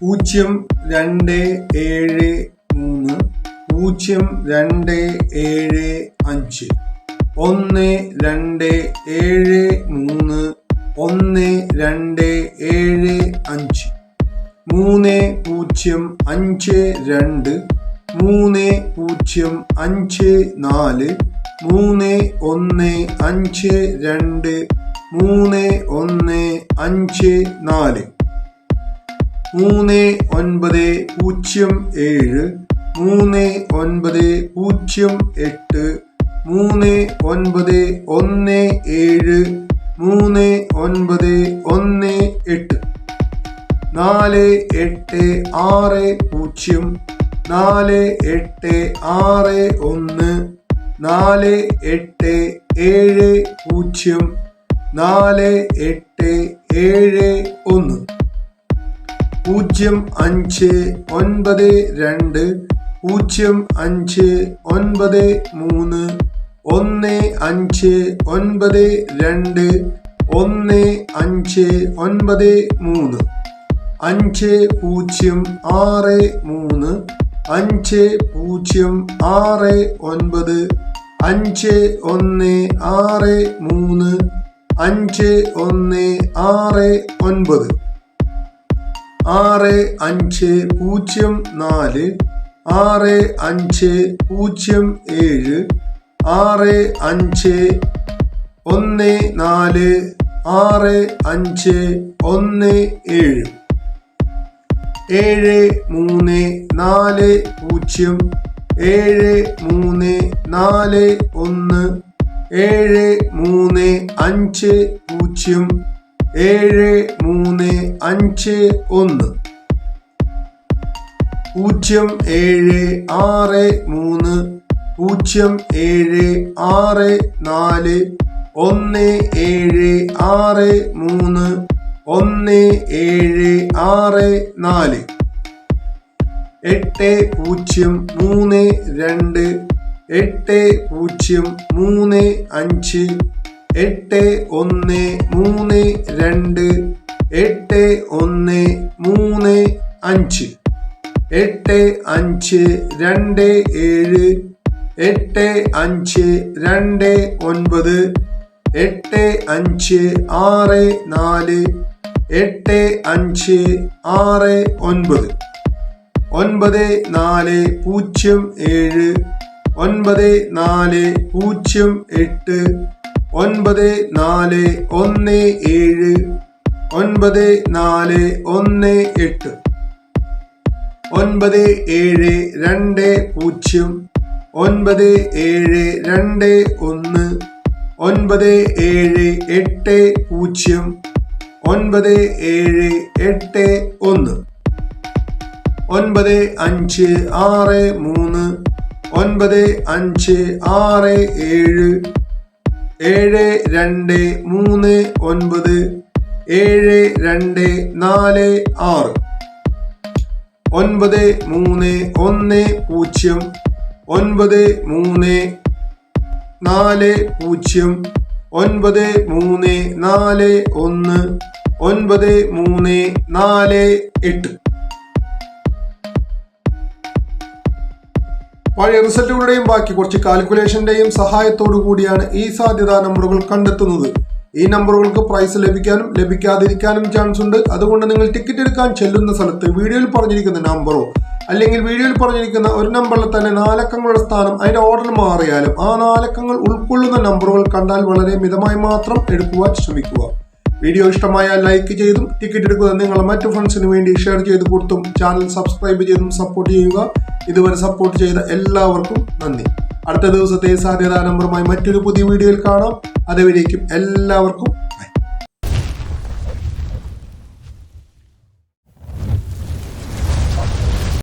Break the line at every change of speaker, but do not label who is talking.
പൂജ്യം രണ്ട് ഏഴ് മൂന്ന് പൂജ്യം രണ്ട് ഏഴ് അഞ്ച് ഒന്ന് രണ്ട് ഏഴ് മൂന്ന് ഒന്ന് രണ്ട് ഏഴ് അഞ്ച് മൂന്ന് പൂജ്യം അഞ്ച് രണ്ട് മൂന്ന് പൂജ്യം അഞ്ച് നാല് മൂന്ന് ഒന്ന് അഞ്ച് രണ്ട് മൂന്ന് ഒന്ന് അഞ്ച് നാല്. മൂന്ന് ഒൻപത് പൂജ്യം ഏഴ് മൂന്ന് ഒൻപത് പൂജ്യം എട്ട് മൂന്ന് ഒൻപത് ഒന്ന് ഏഴ് മൂന്ന് ഒൻപത് ഒന്ന് എട്ട്. നാല് എട്ട് ആറ് പൂജ്യം നാല് എട്ട് ആറ് ഒന്ന് നാല് എട്ട് ഏഴ് പൂജ്യം നാല് എട്ട് ഏഴ് ഒന്ന്. പൂജ്യം അഞ്ച് ഒൻപത് രണ്ട് പൂജ്യം അഞ്ച് ഒൻപത് മൂന്ന് ഒന്ന് അഞ്ച് ഒൻപത് രണ്ട് ഒന്ന് അഞ്ച് ഒൻപത് മൂന്ന്. അഞ്ച് പൂജ്യം ആറ് മൂന്ന് അഞ്ച് പൂജ്യം ആറ് ഒൻപത് അഞ്ച് ഒന്ന് ആറ് മൂന്ന് അഞ്ച് ഒന്ന് ആറ് ഒൻപത്. ആറ് അഞ്ച് പൂജ്യം നാല് ആറ് അഞ്ച് പൂജ്യം ഏഴ് ആറ് അഞ്ച് ഒന്ന് നാല് ആറ് അഞ്ച് ഒന്ന് ഏഴ്. ഏഴ് മൂന്ന് നാല് പൂജ്യം ഏഴ് മൂന്ന് നാല് ഒന്ന് ഏഴ് മൂന്ന് അഞ്ച് പൂജ്യം ഏഴ് മൂന്ന് അഞ്ച് ഒന്ന്. പൂജ്യം ഏഴ് ആറ് മൂന്ന് പൂജ്യം ഏഴ് ആറ് നാല് ഒന്ന് ഏഴ് ആറ് മൂന്ന് ഒന്ന് ഏഴ് ആറ് നാല്. എട്ട് പൂജ്യം മൂന്ന് രണ്ട് എട്ട് പൂജ്യം മൂന്ന് അഞ്ച് എട്ട് ഒന്ന് മൂന്ന് രണ്ട് എട്ട് ഒന്ന് മൂന്ന് അഞ്ച്. എട്ട് അഞ്ച് രണ്ട് ഏഴ് എട്ട് അഞ്ച് രണ്ട് ഒൻപത് എട്ട് അഞ്ച് ആറ് നാല് എട്ട് അഞ്ച് ആറ് ഒൻപത്. ഒൻപത് നാല് പൂജ്യം ഏഴ് ഒൻപത് നാല് പൂജ്യം എട്ട് ഒൻപത് നാല് ഒന്ന് ഏഴ് ഒൻപത് നാല് ഒന്ന് എട്ട് ഒൻപത് ഏഴ് രണ്ട് പൂജ്യം ഒൻപത് ഏഴ് രണ്ട് ഒന്ന് ഒൻപത് ഏഴ് എട്ട് പൂജ്യം ഒൻപത് ഏഴ് എട്ട് ഒന്ന് ഒൻപത് അഞ്ച് ആറ് മൂന്ന് ഒൻപത് അഞ്ച് ആറ് ഏഴ് ഏഴ് രണ്ട് മൂന്ന് ഒൻപത് ഏഴ് രണ്ട് നാല് ആറ്. ഒൻപത് മൂന്ന് ഒന്ന് പൂജ്യം ഒൻപത് മൂന്ന് നാല് പൂജ്യം ഒൻപത് മൂന്ന് നാല് ഒന്ന് ഒൻപത് മൂന്ന് നാല് എട്ട്. പഴയ റിസൾട്ടുകളുടെയും ബാക്കി കുറച്ച് കാൽക്കുലേഷന്റെയും സഹായത്തോടു കൂടിയാണ് ഈ സാധ്യതാ നമ്പറുകൾ കണ്ടെത്തുന്നത്. ഈ നമ്പറുകൾക്ക് പ്രൈസ് ലഭിക്കാനും ലഭിക്കാതിരിക്കാനും ചാൻസ് ഉണ്ട്. അതുകൊണ്ട് നിങ്ങൾ ടിക്കറ്റ് എടുക്കാൻ ചെല്ലുന്ന സ്ഥലത്ത് വീഡിയോയിൽ പറഞ്ഞിരിക്കുന്ന നമ്പറോ അല്ലെങ്കിൽ വീഡിയോയിൽ പറഞ്ഞിരിക്കുന്ന ഒരു നമ്പറിൽ തന്നെ നാലക്കങ്ങളുടെ സ്ഥാനം അതിന്റെ ഓർഡർ മാറിയാലും ആ നാലക്കങ്ങൾ ഉൾക്കൊള്ളുന്ന നമ്പറുകൾ കണ്ടാൽ വളരെ മിതമായി മാത്രം എടുക്കുവാൻ ശ്രമിക്കുക. വീഡിയോ ഇഷ്ടമായാൽ ലൈക്ക് ചെയ്തും ടിക്കറ്റ് എടുക്കുന്ന നിങ്ങൾ മറ്റു ഫ്രണ്ട്സിന് വേണ്ടി ഷെയർ ചെയ്ത് കൊടുത്തും ചാനൽ സബ്സ്ക്രൈബ് ചെയ്തും സപ്പോർട്ട് ചെയ്യുക. ഇതുവരെ സപ്പോർട്ട് ചെയ്ത എല്ലാവർക്കും നന്ദി. അടുത്ത ദിവസത്തെ സാധ്യതാ നമ്പറുമായി മറ്റൊരു പുതിയ വീഡിയോയിൽ കാണാം. അതുവരേക്കും എല്ലാവർക്കും